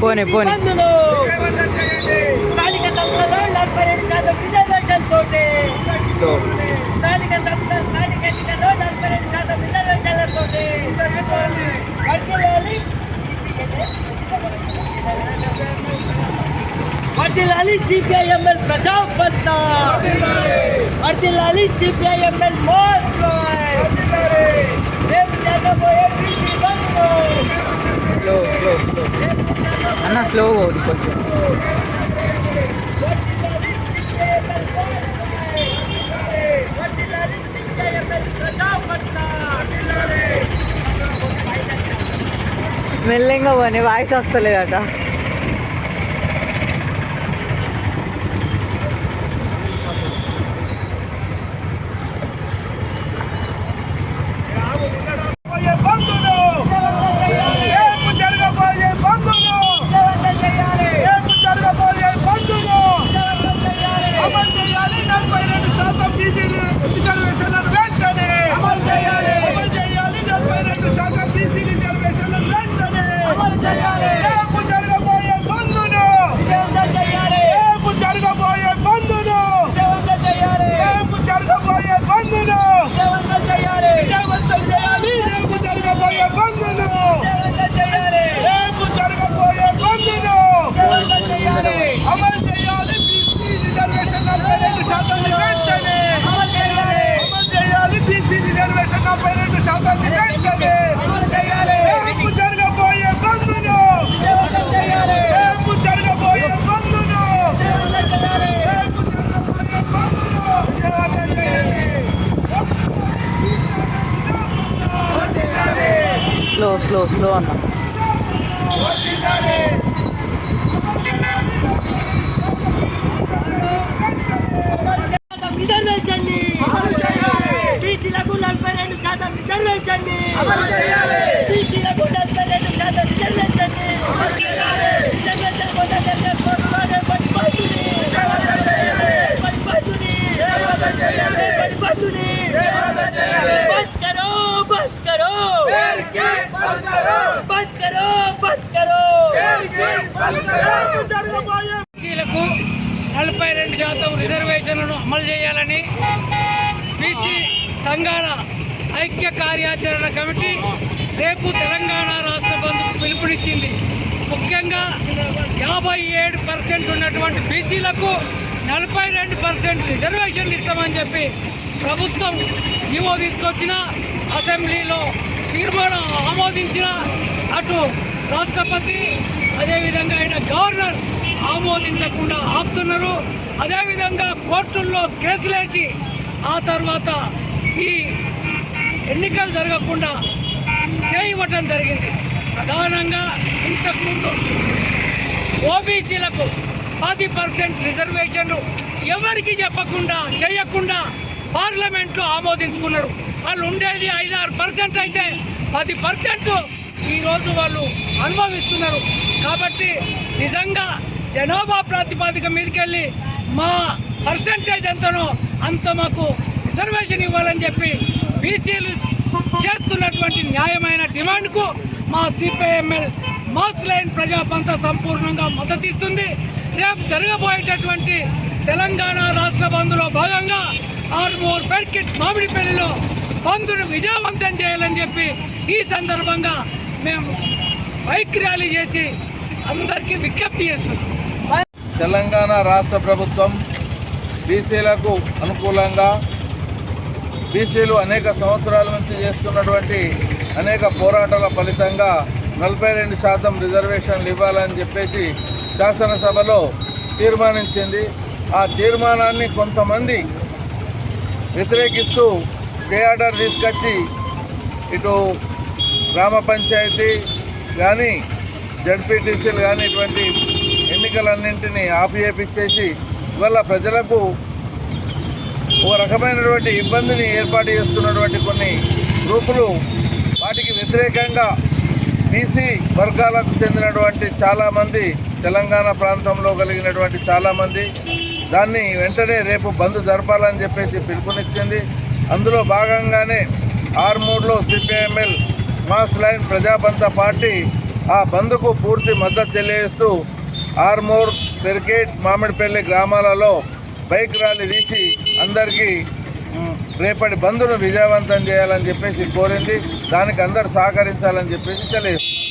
పోనీ పోనీ బంధులు స్థానిక సంస్థలో నలభై రెండు శాతం రిజర్వేషన్ తోటి స్థానిక సంస్థ స్థానిక ఎన్నికల్లో నలభై రెండు శాతం రిజర్వేషన్ల తోటి వర్ధిల్లాలి వర్ధిల్లాలి సిపిఐఎంఎల్ ప్రజాపంత వర్ధిల్లాలి సిపిఐఎంఎల్ మోస్ట్ రేపు జరగబోయే బీసీ బంధులు స్లో స్లో స్లో స్లో పోదు కొంచెం మెల్లంగా పోనీ వాయిస్ వస్తలేదట పోయే బంధులు రేపు జరగబోయే బంధులు రేపు జరగబోయే బంధులు అమలు చేయాలి నలభై రెండు శాతం బీసీ రిజర్వేషన్లను వెంటనే అమలు చేయాలి నలభై రెండు శాతం బీసీ రిజర్వేషన్లను వెంటనే రేపు జరగబోయే బంధులు రేపు జరగబోయే బంధులు రేపు జరగబోయే బంధులు విజయవంతం చేయాలి రేపు జరగబోయే బంధులు రేపు జరగబోయే బంధులు అమలు చేయాలి బీసీ రిజర్వేషన్ నలభై రెండు శాతాన్ని వెంటనే అమలు చేయాలి బీసీ రిజర్వేషన్ నలభై రెండు శాతాన్ని వెంటనే రేపు జరగబోయే బంధులు రేపు జరగబోయే బంధులు రేపు జరగబోయే బంధులు స్లో స్లో అన్న రిజర్వేషన్ నలభై రెండు శాతం రిజర్వేషన్ రెండు శాతం రిజర్వేషన్లను అమలు చేయాలని బీసీ సంఘాల ఐక్య కార్యాచరణ కమిటీ రేపు తెలంగాణ రాష్ట్ర బంధుకు పిలుపునిచ్చింది. ముఖ్యంగా యాభై ఏడు పర్సెంట్ ఉన్నటువంటి బీసీలకు నలభై రెండు పర్సెంట్ రిజర్వేషన్లు ఇస్తామని చెప్పి ప్రభుత్వం జీవో తీసుకొచ్చిన అసెంబ్లీలో తీర్మానం ఆమోదించిన అటు రాష్ట్రపతి అదేవిధంగా ఆయన గవర్నర్ ఆమోదించకుండా ఆపుతున్నారు. అదేవిధంగా కోర్టుల్లో కేసులేసి ఆ తర్వాత ఈ ఎన్నికలు జరగకుండా చేయవటం జరిగింది. ప్రధానంగా ఇంతకుముందు ఓబీసీలకు పది పర్సెంట్ రిజర్వేషన్లు ఎవరికి చెప్పకుండా చేయకుండా పార్లమెంట్లో ఆమోదించుకున్నారు. వాళ్ళు ఉండేది ఐదారు పర్సెంట్ అయితే పది పర్సెంట్ ఈరోజు వాళ్ళు అనుభవిస్తున్నారు. కాబట్టి నిజంగా జనాభా ప్రాతిపదిక మీదకెళ్ళి మా పర్సంటేజ్ ఎంతనో అంత మాకు రిజర్వేషన్ ఇవ్వాలని చెప్పి బీసీలు చేస్తున్నటువంటి న్యాయమైన డిమాండ్కు మా సిపిఐఎంఎల్ మాస్ లైన్ ప్రజాపంత సంపూర్ణంగా మద్దతిస్తుంది రేపు జరగబోయేటటువంటి తెలంగాణ రాష్ట్ర బంద్లో భాగంగా ఆర్మూర్ పెర్కిట్ మామిడిపల్లిలో బంద్ను విజయవంతం చేయాలని చెప్పి ఈ సందర్భంగా మేము బైక్ ర్యాలీ చేసి అందరికీ విజ్ఞప్తి చేస్తున్నాం. తెలంగాణ రాష్ట్ర ప్రభుత్వం బీసీలకు అనుకూలంగా బీసీలు అనేక సంవత్సరాల నుంచి చేస్తున్నటువంటి అనేక పోరాటాల ఫలితంగా నలభై రెండు శాతం రిజర్వేషన్లు ఇవ్వాలని చెప్పేసి శాసనసభలో తీర్మానించింది. ఆ తీర్మానాన్ని కొంతమంది వ్యతిరేకిస్తూ స్టే ఆర్డర్ తీసుకొచ్చి ఇటు గ్రామ పంచాయతీ కానీ జడ్పీటీసీలు కానీ ఇటువంటి ఎన్నికలన్నింటినీ ఆపియేపిచ్చేసి ఇవాళ ప్రజలకు ఒక రకమైనటువంటి ఇబ్బందిని ఏర్పాటు చేస్తున్నటువంటి కొన్ని గ్రూపులు వాటికి వ్యతిరేకంగా బీసీ వర్గాలకు చెందినటువంటి చాలామంది తెలంగాణ ప్రాంతంలో కలిగినటువంటి చాలామంది దాన్ని వెంటనే రేపు బంద్ జరపాలని చెప్పేసి పిలుపునిచ్చింది. అందులో భాగంగానే ఆర్మూర్లో CPI ML mass line Prajapantha party ఆ బంద్కు పూర్తి మద్దతు తెలియజేస్తూ ఆర్మూర్ పెరికేట్ మామిడిపల్లి గ్రామాలలో బైక్ ర్యాలీ తీసి అందరికీ రేపటి బంద్ను విజయవంతం చేయాలని చెప్పేసి కోరింది. దానికి అందరు సహకరించాలని చెప్పేసి తెలియజేస్తుంది